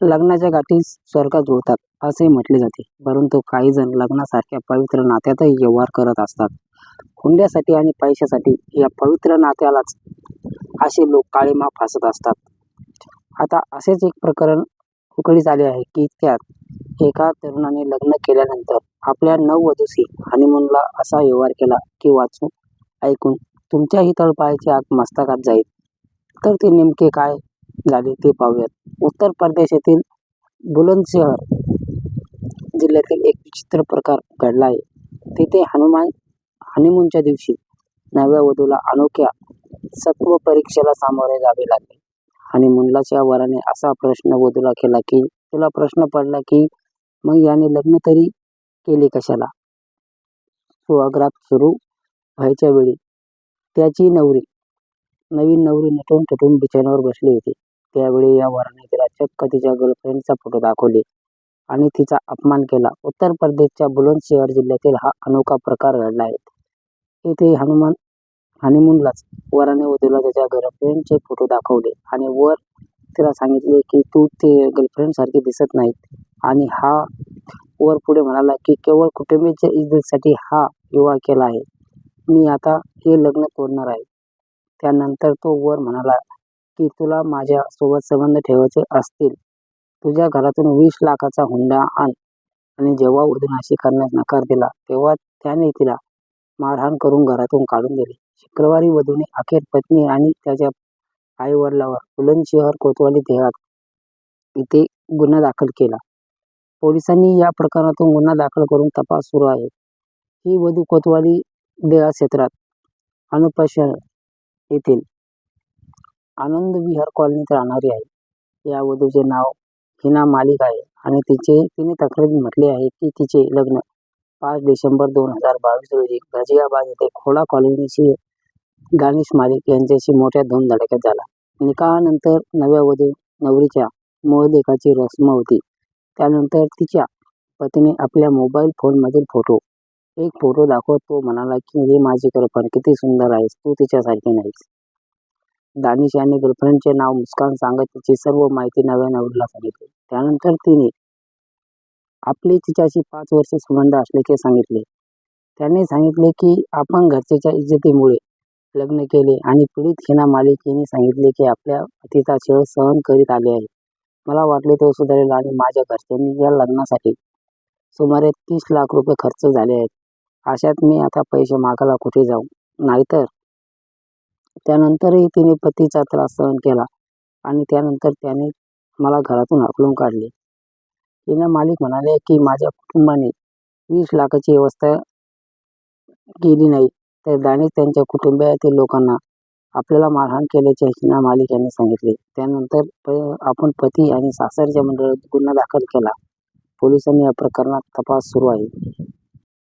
लग्नाच्या गाठी स्वर्गात जुळतात असे म्हटले जाते. परंतु काही जण लग्नासारख्या पवित्र नात्यातही व्यवहार करत असतात. हुंड्यासाठी आणि पैशासाठी या पवित्र नात्यालाच असे लोक काळीमा फासत असतात. आता असेच एक प्रकरण उकळीस आले आहे की त्यात एका तरुणाने लग्न केल्यानंतर आपल्या नववधूशी हनीमूनला असा व्यवहार केला की वाचून ऐकून तुमच्याही तळपायाची आग मस्तकात जाईल. तर ते नेमके काय? झाली ते पाहूयात. उत्तर प्रदेश येथील बुलंदशहर जिल्ह्यातील एक विचित्र प्रकार घडला आहे. तिथे हनुमान हनीमूनच्या दिवशी नव्या वधूला अनोख्या सत्व परीक्षेला सामोरे जावे लागले. हनीमूनलाच्या वराने असा प्रश्न वधूला केला की तुला प्रश्न पडला की मग याने लग्न तरी केले कशाला? सुहाग्रात सुरू व्हायच्या वेळी त्याची नवरी नवीन नवरी नटून थटून बिछाण्यावर बसली होती. त्यावेळी या वराने तिला चक्क तिच्या गर्लफ्रेंडचा फोटो दाखवले आणि तिचा अपमान केला. उत्तर प्रदेशच्या बुलंदशहर जिल्ह्यातील हा अनोखा प्रकार घडला आहे. येथे हनुमान हनीमूनलाच वराने वधूला त्याच्या गर्लफ्रेंडचे फोटो दाखवले आणि वर तिला सांगितले की तू ते गर्लफ्रेंडसारखी दिसत नाहीत. आणि हा वर पुढे म्हणाला की केवळ कुटुंबाच्या इज्जतीसाठी हा विवाह केला आहे. मी आता हे लग्न तोडणार आहे. त्यानंतर तो वर म्हणाला की तुला माझ्या सोबत संबंध ठेवायचे असतील. तुझ्या घरातून वीस लाखाचा हुंडा आण. आणि जेव्हा वधूने करण्यास नकार दिला तेव्हा त्याने तिला मारहाण करून घरातून काढून दिले. शुक्रवारी वधूने अखेर पत्नी आणि त्याच्या आईवडिलावर बुलंदशहर कोतवाली देहात इथे गुन्हा दाखल केला. पोलिसांनी या प्रकरणातून गुन्हा दाखल करून तपास सुरू आहे. ही वधू कोतवाली देहा क्षेत्रात अनुपशन येथील आनंद विहार कॉलनीत राहणारी आहे या वधूचे नाव हिना मालिक आहे आणि तिचे तिने तक्रारीत म्हटले आहे की तिचे लग्न पाच डिसेंबर दोन हजार बावीस रोजी गाझियाबाद येथे खोडा कॉलनीशी दानिश मालिक यांच्याशी मोठ्या धूमधडाक्यात झाला. निकाहानंतर नव्या वधू नवरीच्या मूळदेखाची रस्म होती. त्यानंतर तिच्या पतीने आपल्या मोबाईल फोनमधील फोटो एक फोटो दाखवत तो म्हणाला की हे माझी गर्लफ्रेंड किती सुंदर आहेस तू तिच्यासारखी नाहीस. दानिश यांनी गर्लफ्रेंडचे नाव मुस्कान सांगत तिची सर्व माहिती नव्या नवरीला सांगितली. त्यानंतर तिने आपले तिच्याशी पाच वर्ष संबंध असल्याचे सांगितले. त्याने सांगितले की आपण घरच्याच्या इज्जतीमुळे लग्न केले आणि पीडित हिना मालिक सांगितले की आपल्या पतीचा छळ सहन करीत आले आहे. मला वाटले तो सुधारेल आणि माझ्या घरच्यांनी या लग्नासाठी सुमारे तीस लाख रुपये खर्च झाले आहेत. अशात मी आता पैसे मागायला कुठे जाऊ? नाहीतर? त्यानंतरही तिने पतीचा त्रास सहन केला आणि त्यानंतर त्याने मला घरातून हाकलून काढले. हिना मालिक म्हणाले की माझ्या कुटुंबाने वीस लाखाची व्यवस्था केली नाही तर दानिश त्यांच्या कुटुंबातील लोकांना आपल्याला मारहाण केल्याचे हिना मालिक यांनी सांगितले. त्यानंतर आपण पती आणि सासरच्या मंडळात गुन्हा दाखल केला. पोलिसांनी या प्रकरणात तपास सुरू आहे.